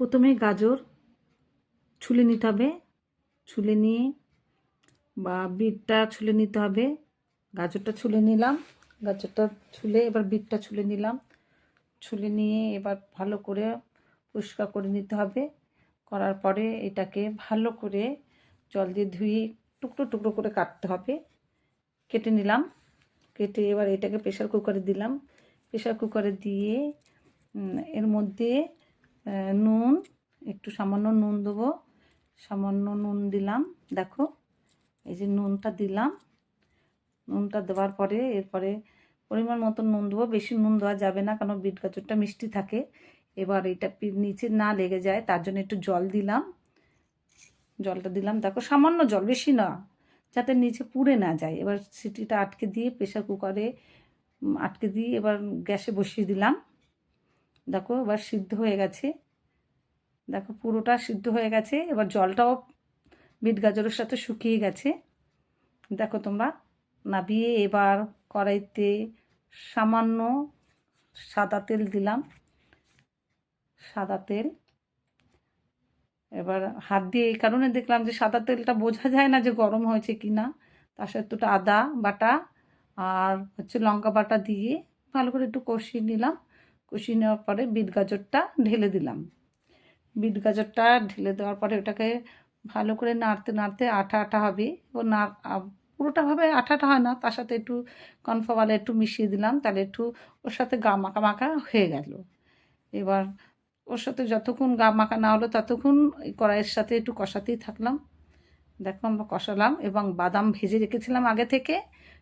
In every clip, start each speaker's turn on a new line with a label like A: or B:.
A: প্রথমে গাজর ছুলে নিতে হবে, ছুলে নিয়ে বা বিটটা ছুলে নিতে হবে। গাজরটা ছুলে নিলাম, গাজরটা ছুলে এবার বিটটা ছুলে নিলাম। ছুলে নিয়ে এবার ভালো করে পরিষ্কার করে নিতে হবে। করার পরে এটাকে ভালো করে জল দিয়ে ধুয়ে টুকরো টুকরো করে কাটতে হবে। কেটে নিলাম, কেটে এবার এটাকে প্রেশার কুকারে দিলাম। প্রেশার কুকারে দিয়ে এর মধ্যে নুন, একটু সামান্য নুন দেবো। সামান্য নুন দিলাম, দেখো, এই যে নুনটা দিলাম। নুনটা দেওয়ার পরে, এরপরে পরিমাণ মতো নুন দেবো। বেশি নুন দেওয়া যাবে না, কারণ বিট গাজরটা মিষ্টি থাকে। এবার এটা নিচে না লেগে যায়, তার জন্য একটু জল দিলাম। জলটা দিলাম, দেখো, সামান্য জল, বেশি না, যাতে নিচে পুড়ে না যায়। এবার সিটিটা আটকে দিয়ে প্রেশার কুকারে আটকে দিয়ে এবার গ্যাসে বসিয়ে দিলাম। দেখো এবার সিদ্ধ হয়ে গেছে। দেখো পুরোটা সিদ্ধ হয়ে গেছে, এবার জলটাও বিট গাজরের সাথে শুকিয়ে গেছে। দেখো তোমরা নাবিয়ে এবার কড়াইতে সামান্য সাদা তেল দিলাম। সাদা তেল। এবার হাত দিয়ে এই কারণে দেখলাম যে সাদা তেলটা বোঝা যায় না যে গরম হয়েছে কি না তার সাথে দুটো আদা বাটা আর হচ্ছে লঙ্কা বাটা দিয়ে ভালো করে একটু কষিয়ে নিলাম। কষিয়ে নেওয়ার পরে বিট গাজরটা ঢেলে দিলাম। বিট গাজরটা ঢেলে দেওয়ার পরে ওটাকে ভালো করে নাড়তে নাড়তে আঠা আঠা হবে। ও না পুরোটাভাবে আঠা আঠা হয় না, তার সাথে একটু কনফাওয়ালে একটু মিশিয়ে দিলাম, তাহলে একটু ওর সাথে গা মাখা মাখা হয়ে গেল। এবার ওর সাথে যতক্ষণ গা মাখা না হলো ততক্ষণ কড়াইয়ের সাথে একটু কষাতেই থাকলাম। দেখো আমরা কষালাম এবং বাদাম ভেজে রেখেছিলাম আগে থেকে,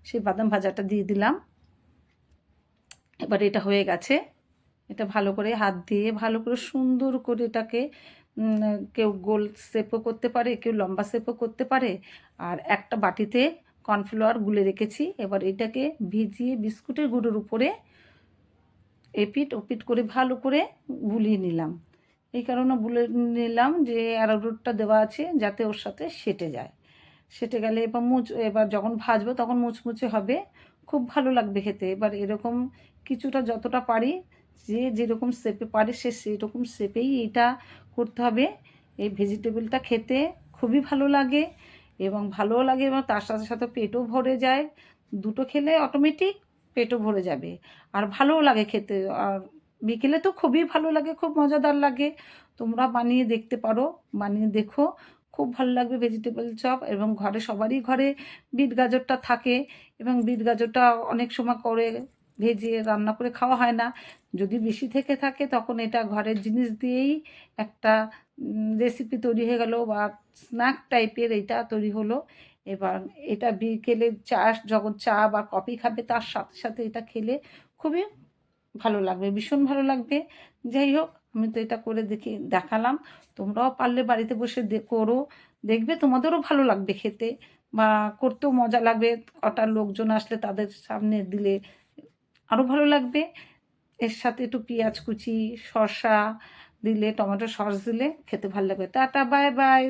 A: সেই বাদাম ভাজাটা দিয়ে দিলাম। এবার এটা হয়ে গেছে। এটা ভালো করে হাত দিয়ে ভালো করে সুন্দর করে এটাকে কেউ গোল শেপও করতে পারে, কেউ লম্বা শেপও করতে পারে। আর একটা বাটিতে কর্নফ্লাওয়ার গুলে রেখেছি। এবার এটাকে ভিজিয়ে বিস্কুটের গুঁড়োর উপরে এপিট ওপিট করে ভালো করে গুলিয়ে নিলাম। এই কারণে গুলে নিলাম যে অ্যারোরুটটা দেওয়া আছে যাতে ওর সাথে সেটে যায়। সেটে গেলে এবার মুচ এবার যখন ভাজবো তখন মুচমুচে হবে। খুব ভালো লাগবে খেতে। এবার এরকম কিছুটা যতটা পারি যে যেরকম শেপে পারে সে সেরকম শেপেই এটা করতে হবে। এই ভেজিটেবলটা খেতে খুবই ভালো লাগে এবং ভালোও লাগে এবং তার সাথে সাথে পেটও ভরে যায়। দুটো খেলে অটোমেটিক পেটও ভরে যাবে। আর ভালোও লাগে খেতে। আর বিকেলে তো খুবই ভালো লাগে, খুব মজাদার লাগে। তোমরা বানিয়ে দেখতে পারো, বানিয়ে দেখো। খুব ভালো লাগবে ভেজিটেবল চপ এবং ঘরে সবারই ঘরে বিট গাজরটা থাকে এবং বিট গাজরটা অনেক সময় করে ভেজে রান্না করে খাওয়া হয় না। যদি বেশি থেকে থাকে তখন এটা ঘরের জিনিস দিয়েই একটা রেসিপি তৈরি হয়ে গেল বা স্ন্যাক টাইপের এটা তৈরি হলো। এবার এটা বিকেলে চা, যখন চা বা কফি খাবে তার সাথে সাথে এটা খেলে খুবই ভালো লাগবে, ভীষণ ভালো লাগবে। যাই হোক, আমি তো এটা করে দেখি, দেখালাম। তোমরাও পারলে বাড়িতে বসে করো। দেখবে তোমাদেরও ভালো লাগবে খেতে বা করতেও মজা লাগবে। কটা লোকজন আসলে তাদের সামনে দিলে আরও ভালো লাগবে। এর সাথে একটু পেঁয়াজ কুচি, শসা দিলে, টমেটো সস দিলে খেতে ভালো লাগবে। Tata bye bye